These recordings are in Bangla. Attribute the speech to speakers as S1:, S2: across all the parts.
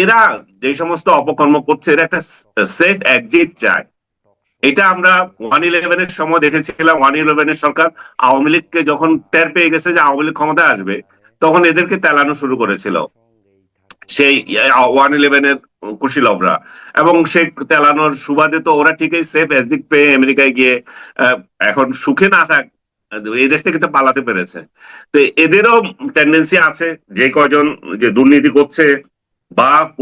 S1: এরা যে সমস্ত অপকর্ম করছে, এরা একটা সেফ এক্সিট চায়। এটা আমরা ওয়ান ইলেভেনের সময় দেখেছিলাম ওয়ান ইলেভেনের সরকার আওয়ামী লীগকে যখন টের পেয়ে গেছে যে আওয়ামী লীগ ক্ষমতায় আসবে, তখন এদেরকে তেলানো শুরু করেছিল। সেই ওয়ান ইলেভেনের কুশীলভরা এবং সেই তেলানোর সুবাদে তো ওরা ঠিকই সেফ এক্সিট পেয়ে আমেরিকায় গিয়ে এখন সুখে না থাক, এই দেশ থেকে তো পালাতে পেরেছে। তো এদেরও টেন্ডেন্সি আছে, যে কজন যে দুর্নীতি করছে বা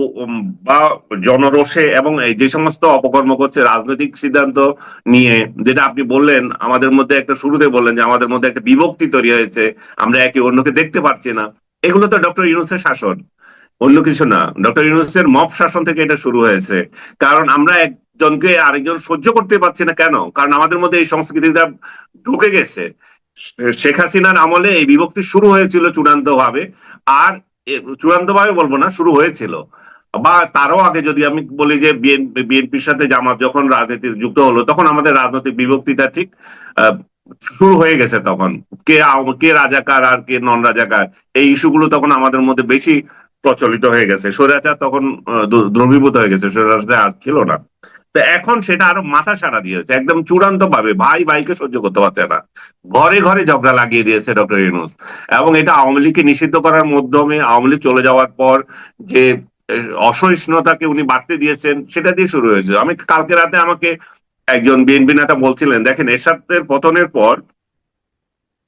S1: বা জনরোষে এবং এই যে সমস্ত অপকর্ম করছে, রাজনৈতিক সিদ্ধান্ত নিয়ে, যেটা আপনি বললেন, আমাদের মধ্যে একটা শুরুতে বললেন যে আমাদের মধ্যে একটা বিভক্তি তৈরি হয়েছে, আমরা একে অন্যকে দেখতে পারছি না। এগুলো তো ডক্টর ইউনুসের শাসন। অন্য কিছু না। ডক্টর ইউনুসের মব শাসন থেকে এটা শুরু হয়েছে। কারণ আমরা একজনকে আরেকজন সহ্য করতে পারছি না কেন? কারণ আমাদের মধ্যে এই সংস্কৃতিটা ঢুকে গেছে। শেখ হাসিনার আমলে এই বিভক্তি শুরু হয়েছিল চূড়ান্ত ভাবে আর চূড়ান্ত ভাবে বলব না, শুরু হয়েছিল। বা তারও আগে যদি আমি বলি যে বিএনপির সাথে জামাত যখন রাজনীতি যুক্ত হলো, তখন আমাদের রাজনৈতিক বিভক্তিটা ঠিক শুরু হয়ে গেছে তখন। কে কে রাজাকার আর কে নন রাজাকার এই ইস্যুগুলো তখন আমাদের মধ্যে বেশি প্রচলিত হয়ে গেছে। স্বৈরাচার তখন দ্রবীভূত হয়ে গেছে। স্বৈরাচার আর ছিল না। তো এখন সেটা আরও মাথা সারা দিয়েছে একদম চূড়ান্ত ভাবে ভাই ভাইকে সহ্য করতে পারছে না। ঘরে ঘরে ঝগড়া লাগিয়ে দিয়েছে ডক্টর ইউনুস। এবং এটা আওয়ামী লীগকে নিষিদ্ধ করার মাধ্যমে আওয়ামী লীগ চলে যাওয়ার পর যে অসহিষ্ণুতাকে উনি বাড়তে দিয়েছেন, সেটা দিয়ে শুরু হয়েছে। আমি কালকে রাতে আমাকে একজন বিএনপি নেতা বলছিলেন, দেখেন এরশাদের পতনের পর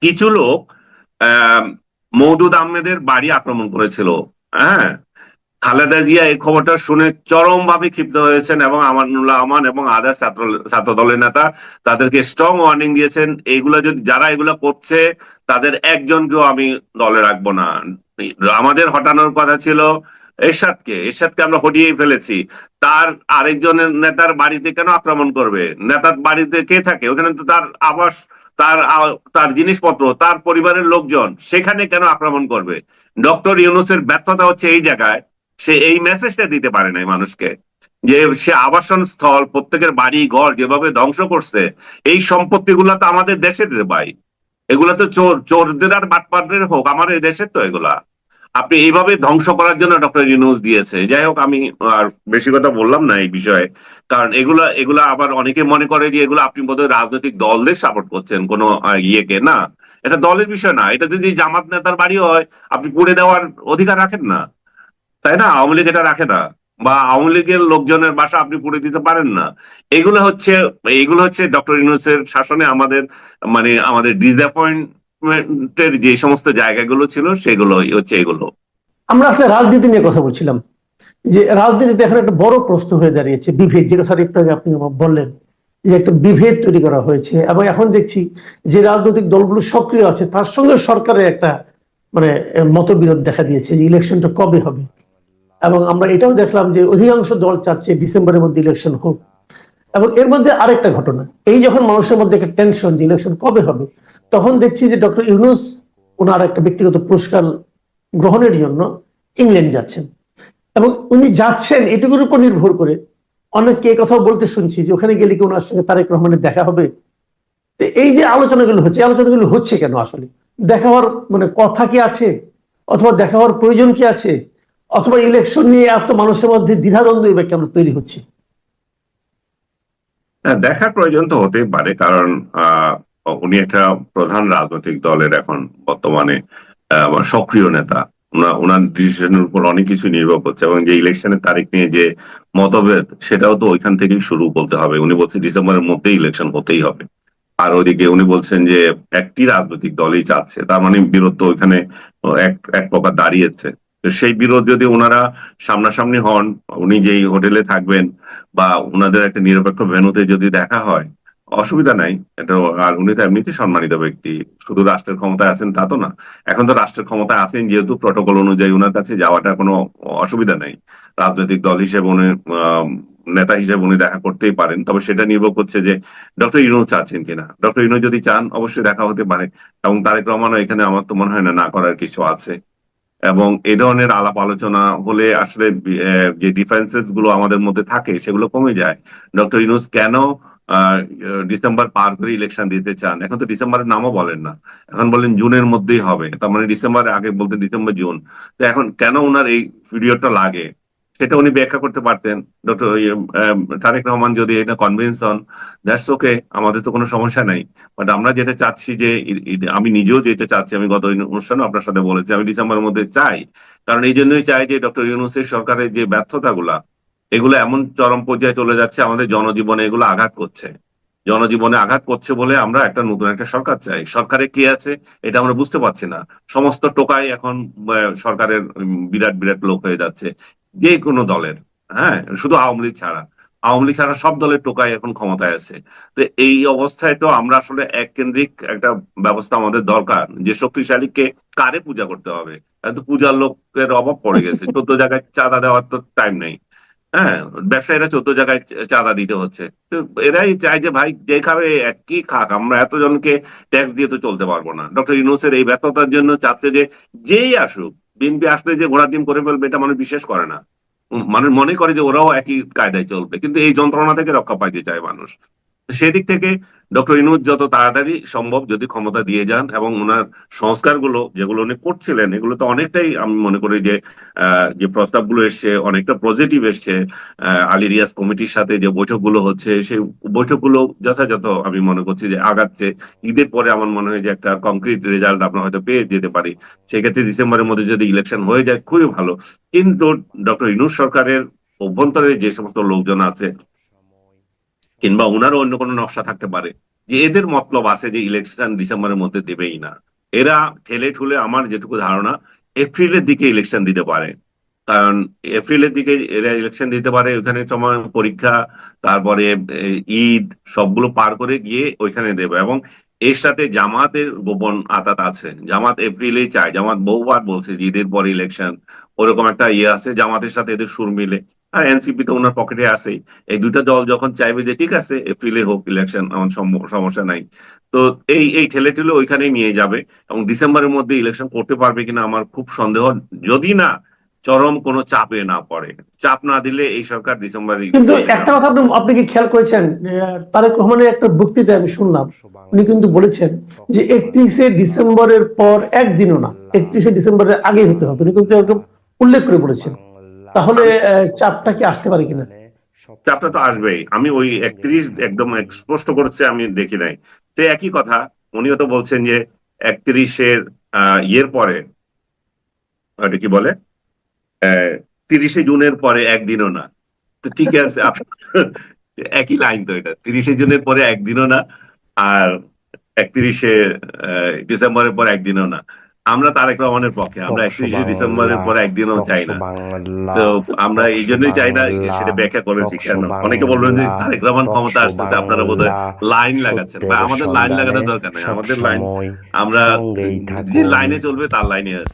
S1: কিছু লোক, আহ, মৌদুদ আহমেদের বাড়ি আক্রমণ করেছিল। হ্যাঁ? খালেদা জিয়া এই খবরটা শুনে চরম ভাবে ক্ষিপ্ত হয়েছেন এবং আমানুল্লাহ আমান এবং আদার ছাত্র ছাত্র দলের নেতা তাদেরকে স্ট্রং ওয়ার্নিং দিয়েছেন। এইগুলা যদি যারা এগুলা করছে, তাদের একজনকেও আমি দলে রাখব না। আমাদের হটানোর কথা ছিল এরশাদকে। এরশাদকে আমরা হটিয়েই ফেলেছি। তার আরেকজনের নেতার বাড়িতে কেন আক্রমণ করবে? নেতার বাড়িতে কে থাকে? ওখানে তো তার আবাস, তার তার জিনিসপত্র, তার পরিবারের লোকজন, সেখানে কেন আক্রমণ করবে? ডক্টর ইউনুসের ব্যর্থতা হচ্ছে এই জায়গায়। সে এই মেসেজটা দিতে পারে নাই মানুষকে। যে সে আবাসন স্থল, প্রত্যেকের বাড়ি, ঘর যেভাবে ধ্বংস করছে, এই সম্পত্তিগুলা তো আমাদের দেশের ভাই। এগুলা তো চোর, চোরদের আর বাটপারদের হোক আমার এই দেশের তো এগুলা। আপনি এইভাবে ধ্বংস করার জন্য ডক্টর ইউনুস দিয়েছে। যাই হোক, আমি আর বেশি কথা বললাম না এই বিষয়ে। কারণ এগুলা এগুলা আবার অনেকে মনে করে যে এগুলো আপনি বোধহয় রাজনৈতিক দলদের সাপোর্ট করছেন, কোনো ইয়েকে। না, এটা দলের বিষয় না। এটা যদি জামাত নেতার বাড়ি হয়, আপনি পুড়ে দেওয়ার অধিকার রাখেন না। তাই না? আওয়ামী লীগ এটা রাখে না। বা আওয়ামী লীগের লোকজনের বাসা আপনি পুড়ে দিতে পারেন না। এগুলো হচ্ছে এগুলো হচ্ছে ডক্টর ইউনুসের শাসনে আমাদের মানে আমাদের ডিসঅ্যাপয়েন্টমেন্টের যে সমস্ত জায়গাগুলো ছিল, সেগুলোই হচ্ছে এগুলো।
S2: আমরা আসলে রাজনীতি নিয়ে কথা বলছিলাম। যে রাজনীতিতে এখন একটা বড় প্রশ্ন হয়ে দাঁড়িয়েছে, বিভেদ। যেটা স্যার একটু আপনি বললেন যে একটা বিভেদ তৈরি করা হয়েছে। এবং এখন দেখছি যে রাজনৈতিক দলগুলো সক্রিয় আছে, তার সঙ্গে সরকারের একটা মানে মতবিরোধ দেখা দিয়েছে যে ইলেকশনটা কবে হবে। এবং আমরা এটাও দেখলাম যে অধিকাংশ দল চাচ্ছে ডিসেম্বরের মধ্যে ইলেকশন হোক। এবং এর মধ্যে আরেকটা ঘটনা, এই যখন মানুষের মধ্যে একটা টেনশন যে ইলেকশন কবে হবে, তখন দেখছি যে ডক্টর ইউনুস ওনার একটা ব্যক্তিগত পুরস্কার গ্রহণের জন্য ইংল্যান্ড যাচ্ছেন। এবং উনি যাচ্ছেন এটুকুর উপর নির্ভর করে। অনেককে কথাও বলতে শুনছি যে ওখানে গেলে কি ওনার সঙ্গে তারেক রহমানের দেখা হবে? তো এই যে আলোচনাগুলো হচ্ছে আলোচনাগুলো হচ্ছে কেন আসলে? দেখা হওয়ার মানে কথা কি আছে? অথবা দেখা হওয়ার প্রয়োজন কি আছে? অথবা ইলেকশন নিয়ে এত মানুষের মধ্যে দ্বিধাদ্বন্দ্ব এবার কেন তৈরি হচ্ছে?
S1: দেখার প্রয়োজন তো হতেই পারে, কারণ উনি একটা প্রধান রাজনৈতিক দলের এখন বর্তমানে সক্রিয় নেতা। ওনার ডিসিশনের উপর অনেক কিছু নির্ভর করছে, এবং যে ইলেকশনের তারিখ নিয়ে যে মতভেদ, সেটাও তো ওইখান থেকেই শুরু বলতে হবে। উনি বলছেন ডিসেম্বরের মধ্যেই ইলেকশন হতেই হবে। আর ওইদিকে উনি বলছেন যে একটি রাজনৈতিক দলই চাচ্ছে, তার মানে বিরোধ তো ওইখানে এক প্রকার দাঁড়িয়েছে। তো সেই বিরোধ যদি ওনারা সামনাসামনি হন, উনি যেই হোটেলে থাকবেন বা ওনাদের একটা নিরপেক্ষ ভেনুতে যদি দেখা হয়, অসুবিধা নাই। এটা আর উনি তো এমনিতে সম্মানিত ব্যক্তি। শুধু রাষ্ট্রের ক্ষমতায় আছেন তা তো না। এখন তো রাষ্ট্রের ক্ষমতায় আছেন যেহেতু প্রটোকল অনুযায়ী ওনার কাছে যাওয়াটা কোনো অসুবিধা নেই। রাজনৈতিক দল হিসেবে উনি নেতা হিসেবে উনি দেখা করতেই পারেন। তবে সেটা নির্ভর করছে যে ডক্টর ইউনু চাচ্ছেন কিনা। ডক্টর ইউনু যদি চান, অবশ্যই দেখা হতে পারে। এবং তারেক রহমানও এখানে আমার তো মনে হয় না না করার কিছু আছে। এবং এ ধরনের আলাপ আলোচনা হলে আসলে যে ডিফারেন্সেসগুলো আমাদের মধ্যে থাকে, সেগুলো কমে যায়। ডক্টর ইউনুস কেন ডিসেম্বর পার করে ইলেকশন দিতে চান? এখন তো ডিসেম্বরের নামও বলেন না। এখন বলেন জুনের মধ্যেই হবে। তার মানে ডিসেম্বরের আগে বলতে ডিসেম্বর জুন তো এখন কেন ওনার এই পিরিয়ডটা লাগে? সেটা উনি ব্যাখ্যা করতে পারতেন। ডক্টর তারেক রহমান যদি এটা কনভিন্স হন দ্যাটস ওকে আমাদের তো কোনো সমস্যা নাই। বাট আমরা যেটা চাচ্ছি যে আমি নিজেও যেতে চাচ্ছি, আমি গত অনুষ্ঠানে আপনার সাথে বলেছি, আমি ডিসেম্বরের মধ্যে চাই। কারণ এই জন্যই চাই যে ডক্টর ইউনুসের সরকারের যে ব্যর্থতাগুলা, এগুলো এমন চরম পর্যায়ে চলে যাচ্ছে, আমাদের জনজীবনে এগুলো আঘাত করছে। জনজীবনে আঘাত করছে বলে আমরা একটা নতুন একটা সরকার চাই। সরকারে কি আছে, এটা আমরা বুঝতে পারছি না। সমস্ত টোকাই এখন সরকারের বিরাট বিরাট লোক হয়ে যাচ্ছে। যে কোনো দলের হ্যাঁ? শুধু আওয়ামী লীগ ছাড়া। আওয়ামী লীগ ছাড়া সব দলের টোকাই এখন ক্ষমতায় আছে। তো এই অবস্থায় তো আমরা আসলে এক কেন্দ্রিক একটা ব্যবস্থা আমাদের দরকার যে শক্তিশালীকে কারে পূজা করতে হবে? পূজার লোকের অভাব পড়ে গেছে। চোদ্দ জায়গায় চাঁদা দেওয়ার তো টাইম নেই। হ্যাঁ? ব্যবসায়ীরা চোদ্দ জায়গায় চাঁদা দিতে হচ্ছে। তো এরাই চায় যে, ভাই, যে খাবে, একই খাক। আমরা এতজনকে ট্যাক্স দিয়ে তো চলতে পারব না। ডক্টর ইউনুসের এই ব্যর্থতার জন্য চাচ্ছে যে, যেই আসুক বিএনপি আসলে যে ঘোড়া ডিম করে ফেলবে, এটা মানুষ বিশ্বাস করে না। মানুষ মনে করে যে ওরাও একই কায়দায় চলবে। কিন্তু এই যন্ত্রণা থেকে রক্ষা পাইতে চায় মানুষ। সেদিক থেকে ডক্টর ইনুজ যত তাড়াতাড়ি সম্ভব যদি ক্ষমতা দিয়ে যান এবং ওনার সংস্কারগুলো যেগুলো উনি করছিলেন এগুলো তো অনেকটাই আমি মনে করি যে যে প্রস্তাবগুলো এসছে অনেকটা পজিটিভ এসছে আহ, আলী কমিটির সাথে যে বৈঠকগুলো হচ্ছে সেই বৈঠকগুলো যথাযথ আমি মনে করছি যে আগাচ্ছে। ঈদের পরে আমার মনে হয় যে একটা কংক্রিট রেজাল্ট আমরা হয়তো পেয়ে যেতে পারি। সেক্ষেত্রে ডিসেম্বরের মধ্যে যদি ইলেকশন হয়ে যায় খুবই ভালো। কিন্তু ডক্টর ইনুস সরকারের অভ্যন্তরে যে সমস্ত লোকজন আছে কিংবা ওনার অন্য কোনো নকশা থাকতে পারে, যে এদের মতলব আছে যে ইলেকশন ডিসেম্বরের মধ্যে দেবেই না। এরা ঠেলে ঠুলে আমার যেটুকু ধারণা, এপ্রিলের দিকে ইলেকশন দিতে পারে। কারণ এপ্রিলের দিকে এরা ইলেকশন দিতে পারে, ওখানে সময় পরীক্ষা, তারপরে ঈদ, সবগুলো পার করে গিয়ে ওইখানে দেবে। এবং এর সাথে জামাতের গোপন আতাত আছে। জামাত এপ্রিলেই চায়। জামাত বহুবার বলছে ঈদের পর ইলেকশন ওরকম একটা ইয়ে আছে, জামাতের সাথে এদের সুর মিলে। আর এনসিপি তো ওনার পকেটে আছেই। এই দুটা দল যখন চাইবে যে ঠিক আছে এপ্রিলে হোক ইলেকশন আমার সম- সমস্যা নাই। তো এই এই ঠেলে ঠেলে ওইখানেই নিয়ে যাবে এবং ডিসেম্বরের মধ্যে ইলেকশন করতে পারবে কিনা আমার খুব সন্দেহ। যদি না চরম কোনো চাপে না পড়ে। চাপ না দিলে এই সরকার ডিসেম্বরে
S2: কিন্তু একটা কথা আপনি আপনি কি খেয়াল করেছেন? তারেক রহমানের একটা বক্তৃতায় আমি শুনলাম। উনি কিন্তু বলেছেন যে একত্রিশে ডিসেম্বরের পর একদিনও না একত্রিশে ডিসেম্বরের আগে হতে হবে। উনি কিন্তু এরকম উল্লেখ করে বলেছেন। তাহলে চাপটা কি আসতে পারে কিনা?
S1: চাপটা তো আসবেই। আমি ওই একত্রিশ একদম স্পষ্ট করছে আমি দেখি নাই। তো একই কথা উনিও তো বলছেন যে একত্রিশের আহ, ইয়ের পরে ওটা কি বলে? তিরিশে জুনের পরে একদিনও না। তো ঠিক আছে একই লাইন তো এটা। তিরিশে জুনের পরে একদিনও না আর একত্রিশে ডিসেম্বরের পর একদিনও না। আমরা তারেক রহমানের পক্ষে আমরা একত্রিশে ডিসেম্বরের পর একদিনও চাই না। তো আমরা এই জন্যই চাই না সেটা ব্যাখ্যা করেছি কেন? অনেকে বলবেন যে তারেক রহমান ক্ষমতা আসতেছে আপনারা বোধহয় লাইন লাগাচ্ছেন। বা আমাদের লাইন লাগানোর দরকার নেই। আমাদের লাইন আমরা যে লাইনে চলবে তার লাইনে আছে।